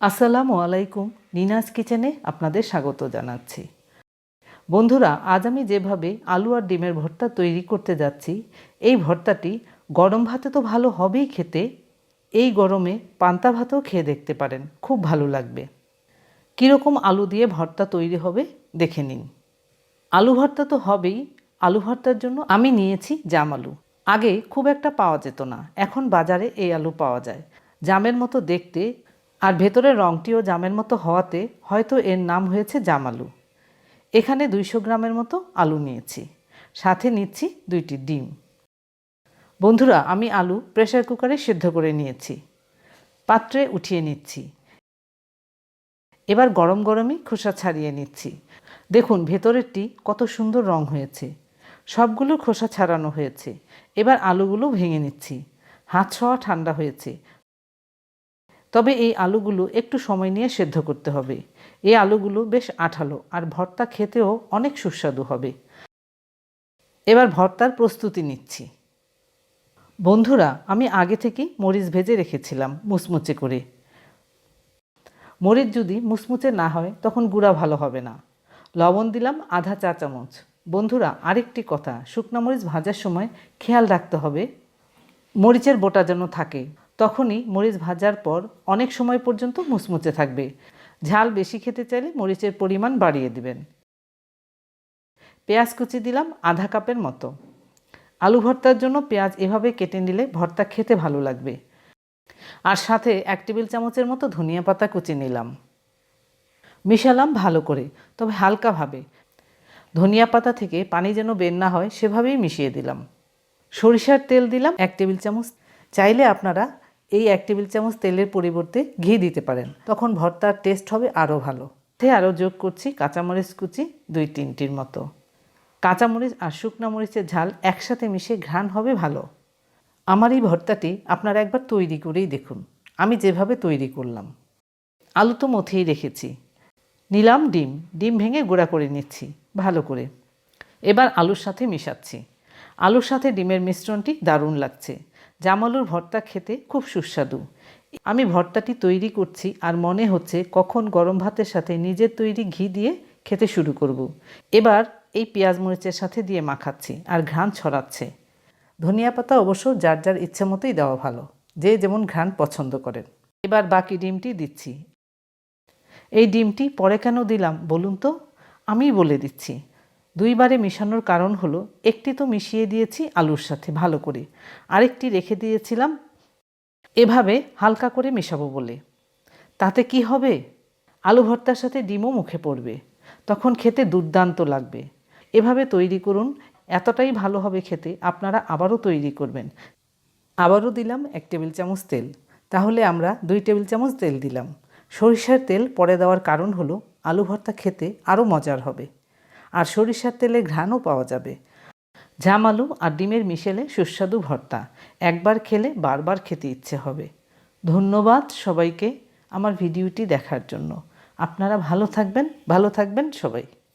আসসালামু আলাইকুম, নিনাজ কিচেনে আপনাদের স্বাগত জানাচ্ছি। বন্ধুরা, আজ আমি যেভাবে আলু আর ডিমের ভর্তা তৈরি করতে যাচ্ছি, এই ভর্তাটি গরম ভাতে তো ভালো হবেই খেতে, এই গরমে পান্তা ভাতও খেয়ে দেখতে পারেন, খুব ভালো লাগবে। কীরকম আলু দিয়ে ভর্তা তৈরি হবে, দেখে নিন। আলু ভর্তা তো হবেই, আলু ভর্তার জন্য আমি নিয়েছি জাম আলু। আগে খুব একটা পাওয়া যেত না, এখন বাজারে এই আলু পাওয়া যায়। জামের মতো দেখতে আর ভেতরের রঙটিও জামের মতো হওয়াতে হয়তো এর নাম হয়েছে জাম আলু এখানে দুইশো গ্রামের মতো আলু নিয়েছি। সাথে নিচ্ছি দুইটি ডিম। বন্ধুরা, আমি আলু প্রেসার কুকারে সিদ্ধ করে নিয়েছি। পাত্রে উঠিয়ে নিচ্ছি। এবার গরম গরমই খোসা ছাড়িয়ে নিচ্ছি। দেখুন, ভেতরেরটি কত সুন্দর রং হয়েছে। সবগুলো খোসা ছাড়ানো হয়েছে। এবার আলুগুলো ভেঙে নিচ্ছি। হাত ছোঁয়া ঠান্ডা হয়েছে। তবে এই আলুগুলো একটু সময় নিয়ে সেদ্ধ করতে হবে। এই আলুগুলো বেশ আঠালো আর ভর্তা খেতেও অনেক সুস্বাদু হবে। এবার ভর্তার প্রস্তুতি নিচ্ছি। বন্ধুরা, আমি আগে থেকেই মরিচ ভেজে রেখেছিলাম মুচমুচে করে। মরিচ যদি মুচমুচে না হয়, তখন গুঁড়া ভালো হবে না। লবণ দিলাম আধা চা চামচ। বন্ধুরা, আরেকটি কথা, শুকনো মরিচ ভাজার সময় খেয়াল রাখতে হবে। মরিচের বোটা যেন থাকে। তখনই মরিচ ভাজার পর অনেক সময় পর্যন্ত মুচমুচে থাকবে। ঝাল বেশি খেতে চাইলে মরিচের পরিমাণ বাড়িয়ে দিবেন। পেঁয়াজ কুচি দিলাম আধা কাপের মতো। আলু ভর্তার জন্য পেঁয়াজ এভাবে কেটে নিলে ভর্তা খেতে ভালো লাগবে। আর সাথে এক টেবিল চামচের মতো ধনিয়া পাতা কুচি নিলাম। মিশালাম ভালো করে, তবে হালকাভাবে ধনিয়া পাতা থেকে পানি যেন বের না হয় সেভাবেই মিশিয়ে দিলাম। সরিষার তেল দিলাম এক টেবিল চামচ। চাইলে আপনারা এই এক টেবিল চামচ তেলের পরিবর্তে ঘি দিতে পারেন। তখন ভর্তার টেস্ট হবে আরও ভালো। তে আরও যোগ করছি কাঁচামরিচ কুচি দুই তিনটির মতো। কাঁচামরিচ আর শুকনা মরিচের ঝাল একসাথে মিশে ঘ্রাণ হবে ভালো। আমার এই ভর্তাটি আপনারা একবার তৈরি করেই দেখুন। আমি যেভাবে তৈরি করলাম। আলু তো মথেই রেখেছি। নিলাম ডিম। ডিম ভেঙে গুঁড়া করে নিচ্ছি। ভালো করে। এবার আলুর সাথে মিশাচ্ছি। আলুর সাথে ডিমের মিশ্রণটি দারুণ লাগছে। জামালুর ভর্তা খেতে খুব সুস্বাদু। আমি ভর্তাটি তৈরি করছি আর মনে হচ্ছে কখন গরম ভাতের সাথে নিজের তৈরি ঘি দিয়ে খেতে শুরু করব। এবার এই পেঁয়াজ মরিচের সাথে দিয়ে মাখাচ্ছি আর ঘ্রাণ ছড়াচ্ছে। ধনিয়া পাতা অবশ্য যার যার ইচ্ছে মতোই দেওয়া ভালো, যে যেমন ঘ্রাণ পছন্দ করেন। এবার বাকি ডিমটি দিচ্ছি। এই ডিমটি পরে কেন দিলাম বলুন তো? আমিই বলে দিচ্ছি। দুইবারে মেশানোর কারণ হলো, একটি তো মিশিয়ে দিয়েছি আলুর সাথে ভালো করে, আরেকটি রেখে দিয়েছিলাম, এভাবে হালকা করে মেশাবো বলে। তাতে কি হবে? আলু ভর্তার সাথে ডিমও মুখে পড়বে, তখন খেতে দুর্দান্ত লাগবে। এভাবে তৈরি করুন, এতটাই ভালো হবে খেতে, আপনারা আবারও তৈরি করবেন। আবারও দিলাম এক টেবিল চামচ তেল, তাহলে আমরা দুই টেবিল চামচ তেল দিলাম। সরিষার তেল পরে দেওয়ার কারণ হলো, আলু ভর্তা খেতে আরও মজার হবে। আর সরিষার তেলে ঘ্রাণও পাওয়া যাবে। ঝামালু আর ডিমের মিশেলে সুস্বাদু ভর্তা। একবার খেলে বারবার খেতে ইচ্ছে হবে। ধন্যবাদ সবাইকে আমার ভিডিওটি দেখার জন্য। আপনারা ভালো থাকবেন ভালো থাকবেন সবাই।